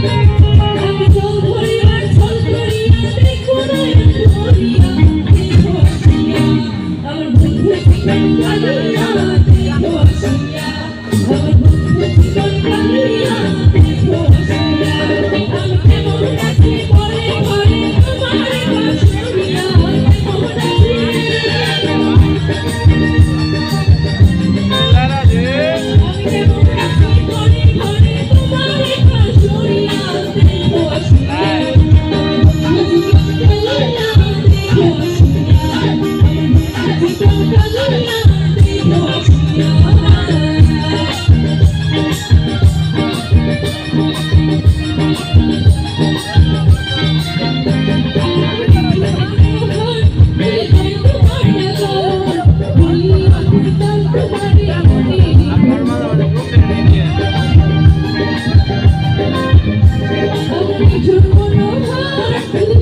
আমি I don't know a